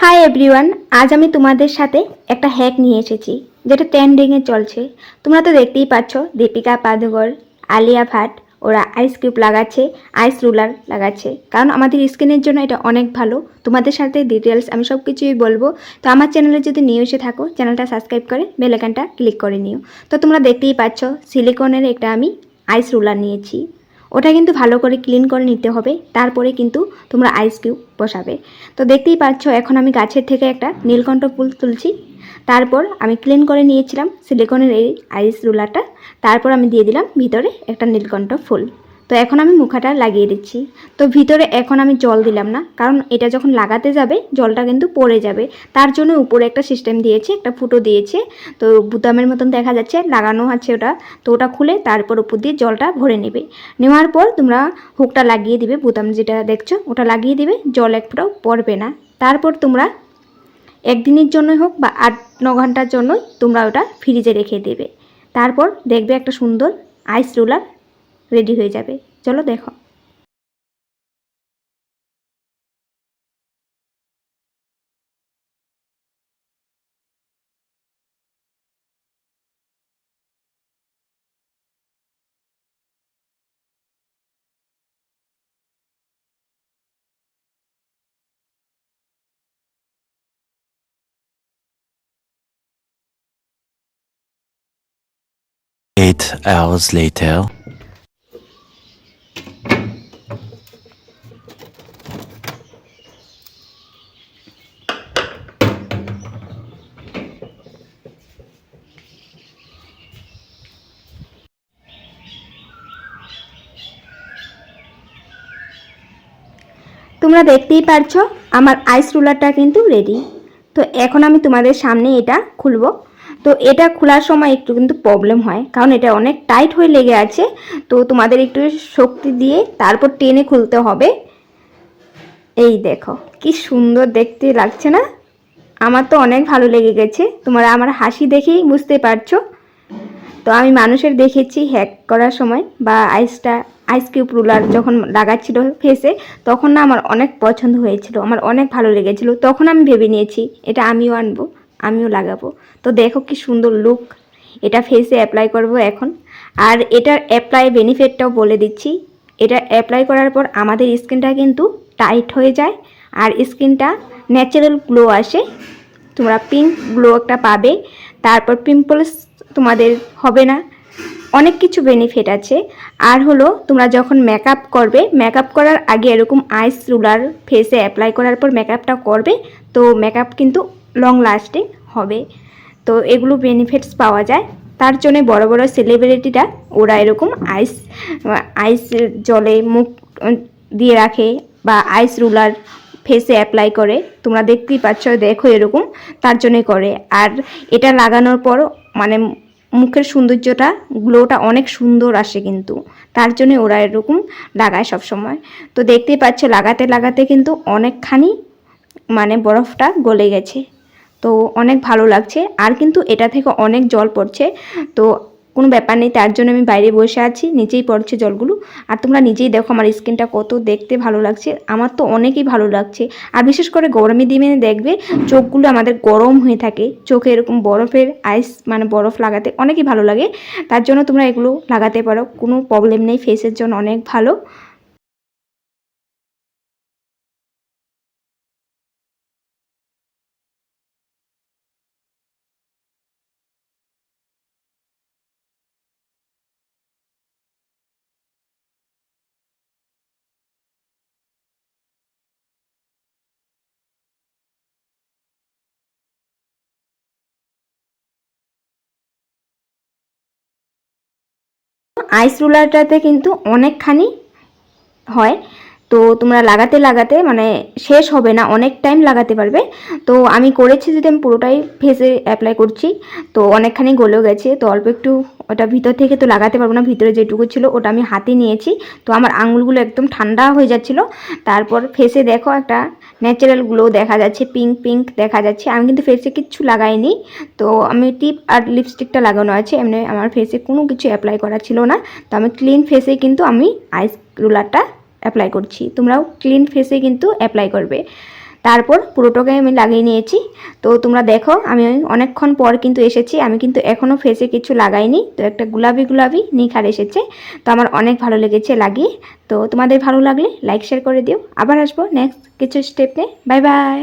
Hi everyone আজ আমি তোমাদের সাথে একটা হ্যাক নিয়ে এসেছি, যেটা ট্রেন্ডিংয়ে চলছে। তোমরা তো দেখতেই পাচ্ছ, দীপিকা পাদুকর আলিয়া ভাট, ওরা আইস কিউব লাগাচ্ছে আইস রুলার লাগাচ্ছে। কারণ আমাদের স্কিনের জন্য এটা অনেক ভালো। তোমাদের সাথে ডিটেলস আমি সব কিছুই বলব। তো আমার চ্যানেলে যদি নিউ এসে থাকো চ্যানেলটা সাবস্ক্রাইব করে বেলাইকানটা ক্লিক করে নিও। তো তোমরা দেখতেই পাচ্ছ সিলিকনের একটা আমি আইস রুলার নিয়েছি। ওটা কিন্তু ভালো করে ক্লিন করে নিতে হবে, তারপরে কিন্তু তোমরা আইস কিউব বসাবে। তো দেখতেই পাচ্ছ, এখন আমি গাছের থেকে একটা নীলকণ্ঠ ফুল তুলছি। তারপর আমি ক্লিন করে নিয়েছিলাম সিলিকনের এই আইস রুলারটা তারপর আমি দিয়ে দিলাম ভিতরে একটা নীলকণ্ঠ ফুল। তো এখন আমি মুখাটা লাগিয়ে দিচ্ছি। তো ভিতরে এখন আমি জল দিলাম না, কারণ এটা যখন লাগাতে যাবে, জলটা কিন্তু পড়ে যাবে। তার জন্য উপরে একটা সিস্টেম দিয়েছে, একটা ফুটো দিয়েছে। তো বুতামের মতন দেখা যাচ্ছে, লাগানো আছে ওটা। তো ওটা খুলে তারপর উপর দিয়ে জলটা ভরে নেবে। নেওয়ার পর তোমরা হুকটা লাগিয়ে দিবে বুতাম যেটা দেখছ, ওটা লাগিয়ে দিবে, জল এক ফোঁটাও পড়বে না। তারপর তোমরা একদিনের জন্য হোক বা আট, ন ঘণ্টার জন্যই তোমরা ওটা ফ্রিজে রেখে দেবে। তারপর দেখবে একটা সুন্দর আইস রোলার রেডি হয়ে যাবে চলো দেখো Eight hours later. তোমরা দেখতেই পারছ, আমার আইস রুলারটা কিন্তু রেডি তো এখন আমি তোমাদের সামনে এটা খুলব। তো এটা খোলার সময় একটু কিন্তু প্রবলেম হয়, কারণ এটা অনেক টাইট হয়ে লেগে আছে। তো তোমাদের একটু শক্তি দিয়ে তারপর টেনে খুলতে হবে। এই দেখো, কি সুন্দর দেখতে লাগছে না? আমার তো অনেক ভালো লেগে গেছে। তোমরা আমার হাসি দেখেই বুঝতে পারছ। তো আমি মানুষের দেখেছি হ্যাক করার সময় বা আইসটা আইস কিউব রুলার যখন লাগাচ্ছিল ফেসে তখন না আমার অনেক পছন্দ হয়েছিল, আমার অনেক ভালো লেগেছিল। তখন আমি ভেবে নিয়েছি, এটা আমিও আনব, আমিও লাগাবো। তো দেখো কি সুন্দর লুক এটা ফেসে অ্যাপ্লাই করব এখন। আর এটার অ্যাপ্লাই বেনিফিটটাও বলে দিচ্ছি, এটা অ্যাপ্লাই করার পর আমাদের স্কিনটা কিন্তু টাইট হয়ে যায়, আর স্কিনটা ন্যাচারাল গ্লো আসে। তোমরা পিঙ্ক গ্লো একটা পাবে, তারপর পিম্পলস তোমাদের হবে না। অনেক কিছু বেনিফিট আছে। আর হলো, তোমরা যখন মেকআপ করবে মেকআপ করার আগে এরকম আইস রুলার ফেসে অ্যাপ্লাই করার পর মেকআপটা করবে, তো মেকআপ কিন্তু লং লাস্টিং হবে। তো এগুলো বেনিফিটস পাওয়া যায়। তার জন্য বড় বড় সেলিব্রিটিরা ওরা এরকম আইস আইস জলে মুখ দিয়ে রাখে বা আইস রুলার ফেসে অ্যাপ্লাই করে। তোমরা দেখতেই পাচ্ছ, দেখো এরকম, তার জন্যই করে। আর এটা লাগানোর পর মানে মুখের সৌন্দর্যটা গ্লোটা অনেক সুন্দর আসে কিন্তু। তার জন্য ওরা এরকম লাগায় সব সময় তো দেখতেই পাচ্ছে, লাগাতে লাগাতে কিন্তু অনেকখানি মানে বরফটা গলে গেছে। তো অনেক ভালো লাগছে। আর কিন্তু এটা থেকে অনেক জল পড়ছে। তো কোনো ব্যাপার নেই, তার জন্য আমি বাইরে বসে আছি, নিচেই পড়ছে জলগুলো। আর তোমরা নিজেই দেখো আমার স্কিনটা কত দেখতে ভালো লাগছে, আমার তো অনেকই ভালো লাগছে। আর বিশেষ করে গরমের দিনে দেখবে, চোখগুলো আমাদের গরম হয়ে থাকে। চোখে এরকম বরফের আইস মানে বরফ লাগাতে অনেকই ভালো লাগে। তার জন্য তোমরা এগুলো লাগাতে পারো, কোনো প্রবলেম নেই ফেসের জন্য অনেক ভালো। আইস রোলারটাতে কিন্তু অনেকখানি হয়। তো তোমরা লাগাতে লাগাতে মানে শেষ হবে না, অনেক টাইম লাগাতে পারবে। তো আমি করেছি যদি আমি পুরোটাই ফেসে অ্যাপ্লাই করছি, তো অনেকখানি গলেও গেছে। তো অল্প একটু ওটা ভিতর থেকে তো লাগাতে পারব না, ভিতরে যেটুকু ছিল ওটা আমি হাতে নিয়েছি। তো আমার আঙুলগুলো একদম ঠান্ডা হয়ে যাচ্ছিল। তারপর ফেসে দেখো একটা ন্যাচারাল গ্লো দেখা যাচ্ছে পিঙ্ক পিঙ্ক দেখা যাচ্ছে। আমি কিন্তু ফেসে কিচ্ছু লাগাইনি। তো আমি টিপ আর লিপস্টিকটা লাগানো আছে, এমনি আমার ফেসে কোনো কিছু অ্যাপ্লাই করা ছিল না। তো আমি ক্লিন ফেসে কিন্তু আমি আইস রুলারটা অ্যাপ্লাই করছি। তোমরাও ক্লিন ফেসে কিন্তু অ্যাপ্লাই করবে। তারপর পুরোটাকে আমি লাগিয়ে নিয়েছি। তো তোমরা দেখো, আমি অনেকক্ষণ পর কিন্তু এসেছি। আমি কিন্তু এখনও ফেসে কিছু লাগাইনি। তো একটা গুলাবি গুলাবি নিখার এসেছে। তো আমার অনেক ভালো লেগেছে লাগিয়ে। তো তোমাদের ভালো লাগলে লাইক শেয়ার করে দিও। আবার আসব নেক্সট কিছু স্টেপে বাই বাই